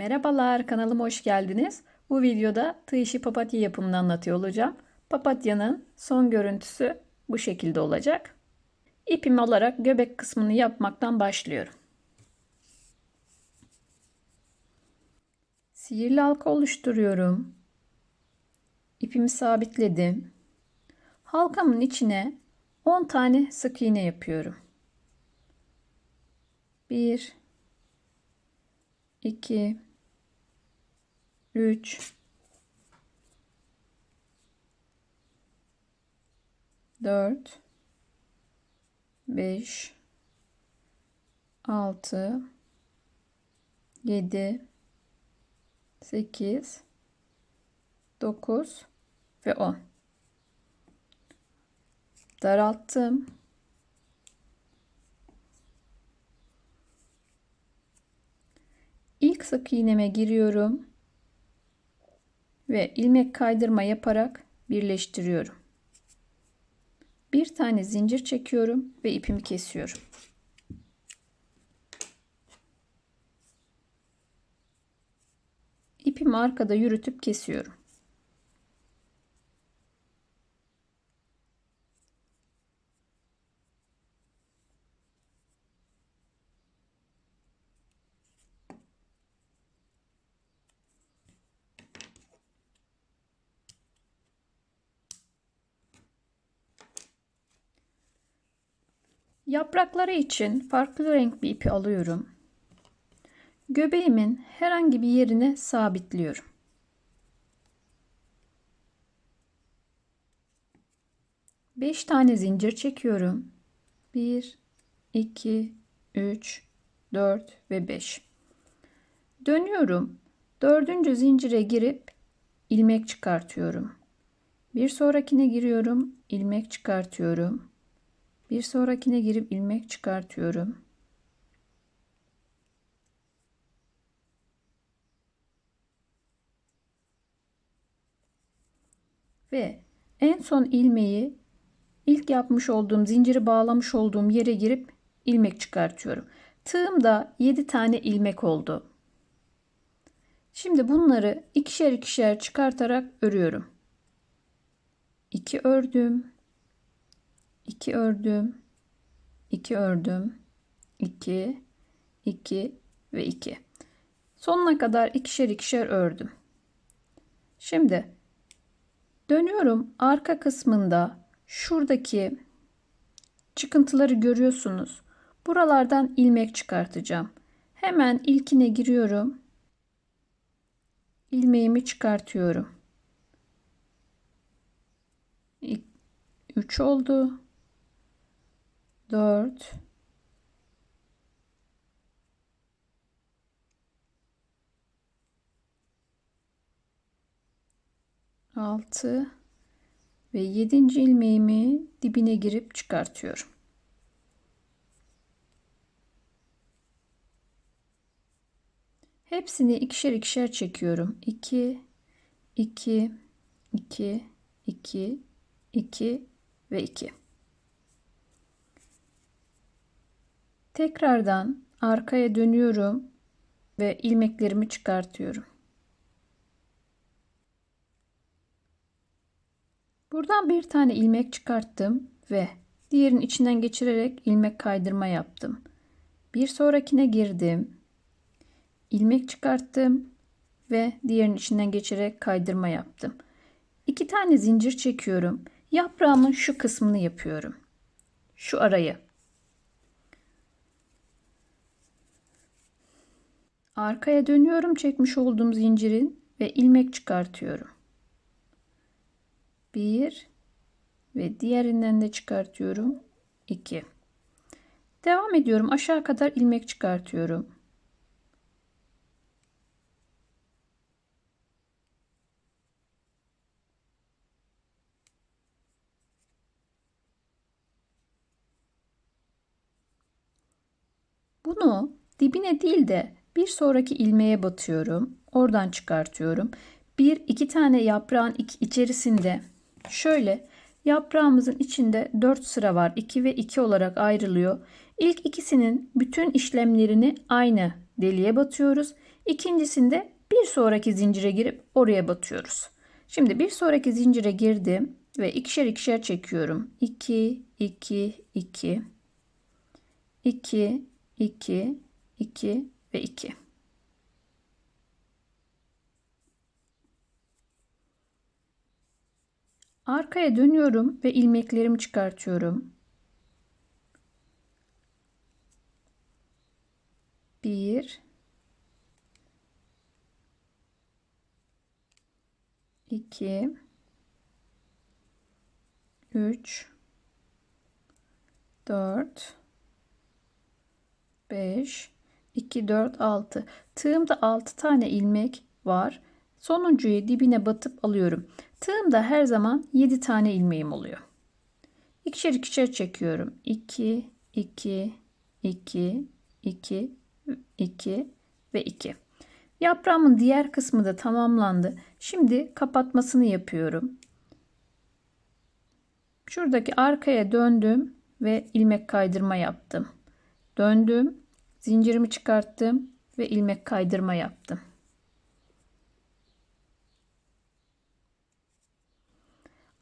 Merhabalar, kanalıma hoş geldiniz. Bu videoda tığ papatya yapımını anlatıyor olacağım. Papatyanın son görüntüsü bu şekilde olacak. İpimi alarak göbek kısmını yapmaktan başlıyorum. Sihirli halka oluşturuyorum. İpimi sabitledim. Halkamın içine 10 tane sık iğne yapıyorum. 1 2 3 4 5 6 7 8 9 ve 10 daralttım. İlk sık iğneme giriyorum ve ilmek kaydırma yaparak birleştiriyorum. Bir tane zincir çekiyorum ve ipimi kesiyorum. İpimi arkada yürütüp kesiyorum. Yaprakları için farklı renk bir ipi alıyorum. Göbeğimin herhangi bir yerine sabitliyorum. Beş tane zincir çekiyorum. Bir, iki, üç, dört ve beş. Dönüyorum. Dördüncü zincire girip ilmek çıkartıyorum. Bir sonrakine giriyorum, ilmek çıkartıyorum. Bir sonrakine girip ilmek çıkartıyorum. Ve en son ilmeği ilk yapmış olduğum zinciri bağlamış olduğum yere girip ilmek çıkartıyorum. Tığımda 7 tane ilmek oldu. Şimdi bunları ikişer ikişer çıkartarak örüyorum. 2 ördüm. 2 ördüm. 2 ördüm. 2 2 ve 2. Sonuna kadar ikişer ikişer ördüm. Şimdi dönüyorum arka kısmında şuradaki çıkıntıları görüyorsunuz. Buralardan ilmek çıkartacağım. Hemen ilkine giriyorum. ilmeğimi çıkartıyorum. 3 oldu. 4 6 ve 7. ilmeğimi dibine girip çıkartıyorum. Hepsini ikişer ikişer çekiyorum. 2 2 2 2 2 ve 2. Tekrardan arkaya dönüyorum ve ilmeklerimi çıkartıyorum. Buradan bir tane ilmek çıkarttım ve diğerinin içinden geçirerek ilmek kaydırma yaptım. Bir sonrakine girdim. ilmek çıkarttım ve diğerinin içinden geçirerek kaydırma yaptım. İki tane zincir çekiyorum. Yaprağımın şu kısmını yapıyorum. Şu arayı. Arkaya dönüyorum çekmiş olduğum zincirin ve ilmek çıkartıyorum. Bir ve diğerinden de çıkartıyorum. 2. Devam ediyorum. Aşağı kadar ilmek çıkartıyorum. Bunu dibine değil de bir sonraki ilmeğe batıyorum. Oradan çıkartıyorum. Bir iki tane yaprağın içerisinde şöyle yaprağımızın içinde 4 sıra var. 2 ve 2 olarak ayrılıyor. İlk ikisinin bütün işlemlerini aynı deliğe batıyoruz. İkincisinde bir sonraki zincire girip oraya batıyoruz. Şimdi bir sonraki zincire girdim ve ikişer ikişer çekiyorum. 2 2 2 2 2 2 ve 2. Arkaya dönüyorum ve ilmeklerimi çıkartıyorum. 1 2 3 4 5 2 4 6 tığımda 6 tane ilmek var. Sonuncuyu dibine batıp alıyorum. Tığımda her zaman 7 tane ilmeğim oluyor. İkişer ikişer çekiyorum. 2 2 2 2 2 ve 2 yaprağımın diğer kısmı da tamamlandı. Şimdi kapatmasını yapıyorum. Şuradaki arkaya döndüm ve ilmek kaydırma yaptım. Döndüm zincirimi çıkarttım ve ilmek kaydırma yaptım.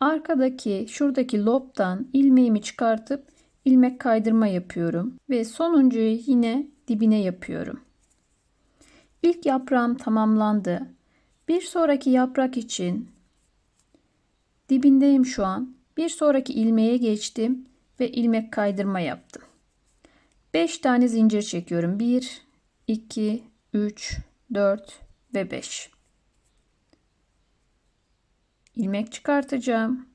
Arkadaki şuradaki lobdan ilmeğimi çıkartıp ilmek kaydırma yapıyorum ve sonuncuyu yine dibine yapıyorum. İlk yaprağım tamamlandı. Bir sonraki yaprak için dibindeyim şu an. Bir sonraki ilmeğe geçtim ve ilmek kaydırma yaptım. 5 tane zincir çekiyorum. 1, 2, 3, 4 ve 5. ilmek çıkartacağım.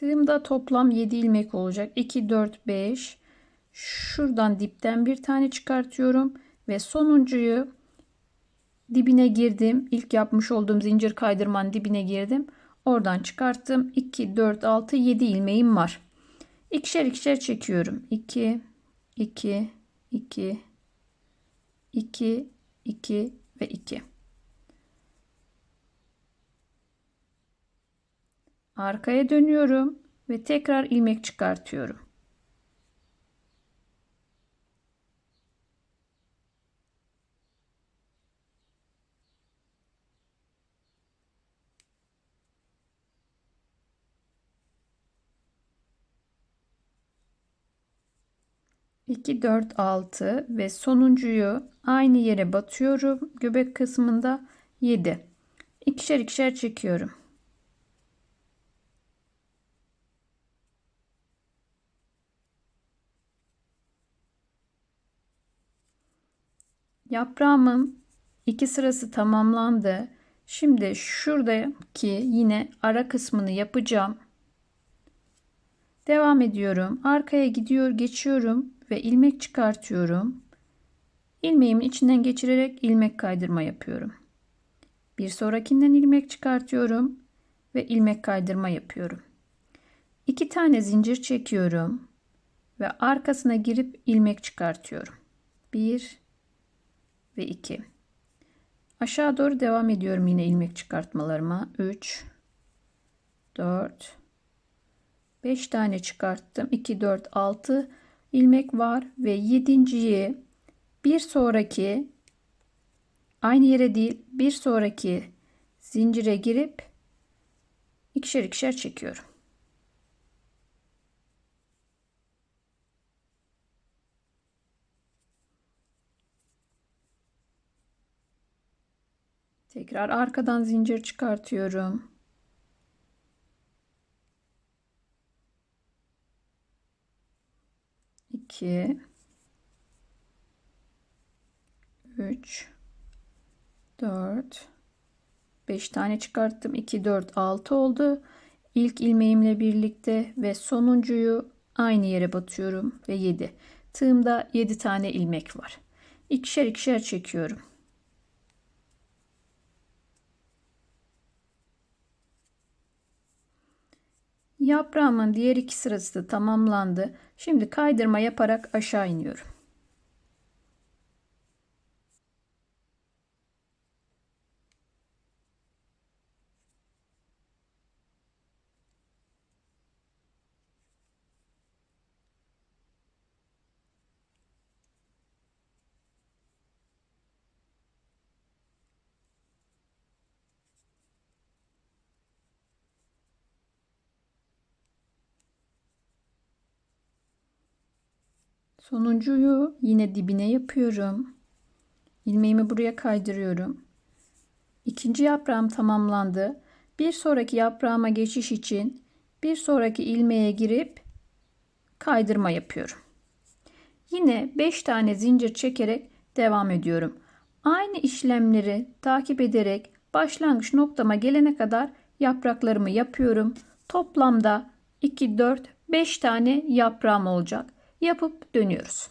Tığımda toplam 7 ilmek olacak. 2, 4, 5. Şuradan dipten bir tane çıkartıyorum. Ve sonuncuyu dibine girdim. İlk yapmış olduğum zincir kaydırmanın dibine girdim. Oradan çıkarttım. 2, 4, 6, 7 ilmeğim var. İkişer ikişer çekiyorum. 2, 2, 2, 2, 2 ve 2. Arkaya dönüyorum ve tekrar ilmek çıkartıyorum. İki, dört, altı ve sonuncuyu aynı yere batıyorum. Göbek kısmında yedi. İkişer ikişer çekiyorum. Yaprağımın iki sırası tamamlandı. Şimdi şuradaki yine ara kısmını yapacağım. Devam ediyorum. Arkaya gidiyor, geçiyorum ve ilmek çıkartıyorum. İlmeğimin içinden geçirerek ilmek kaydırma yapıyorum. Bir sonrakinden ilmek çıkartıyorum ve ilmek kaydırma yapıyorum. İki tane zincir çekiyorum ve arkasına girip ilmek çıkartıyorum. Bir ve 2. Aşağı doğru devam ediyorum yine ilmek çıkartmalarıma. 3 4 5 tane çıkarttım. 2 4 6 ilmek var ve 7.yi bir sonraki aynı yere değil bir sonraki zincire girip ikişer ikişer çekiyorum. Tekrar arkadan zincir çıkartıyorum. İki, üç, dört, beş tane çıkarttım. İki, dört, altı oldu. İlk ilmeğimle birlikte ve sonuncuyu aynı yere batıyorum ve 7. Tığımda 7 tane ilmek var. İkişer ikişer çekiyorum. Yaprağımın diğer iki sırası da tamamlandı. Şimdi kaydırma yaparak aşağı iniyorum. Sonuncuyu yine dibine yapıyorum. İlmeğimi buraya kaydırıyorum. İkinci yaprağım tamamlandı. Bir sonraki yaprağıma geçiş için bir sonraki ilmeğe girip kaydırma yapıyorum. Yine 5 tane zincir çekerek devam ediyorum. Aynı işlemleri takip ederek başlangıç noktama gelene kadar yapraklarımı yapıyorum. Toplamda 2 4 5 tane yaprağım olacak yapıp dönüyoruz.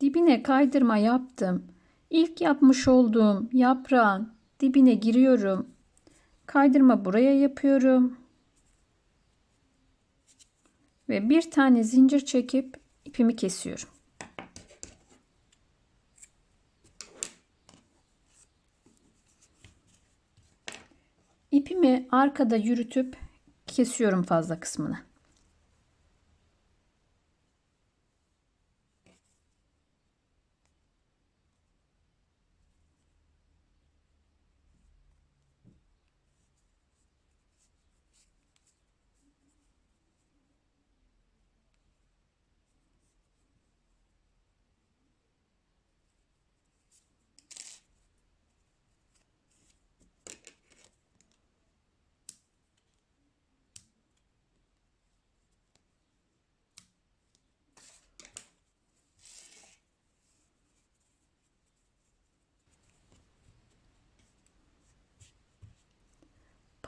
Dibine kaydırma yaptım. İlk yapmış olduğum yaprağın dibine giriyorum. Kaydırma buraya yapıyorum. Ve bir tane zincir çekip ipimi kesiyorum. İpimi arkada yürütüp kesiyorum fazla kısmını.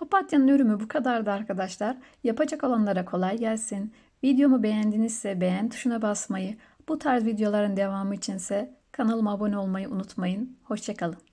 Papatyanın örümü bu kadardı arkadaşlar. Yapacak olanlara kolay gelsin. Videomu beğendinizse beğen tuşuna basmayı, bu tarz videoların devamı içinse kanalıma abone olmayı unutmayın. Hoşçakalın.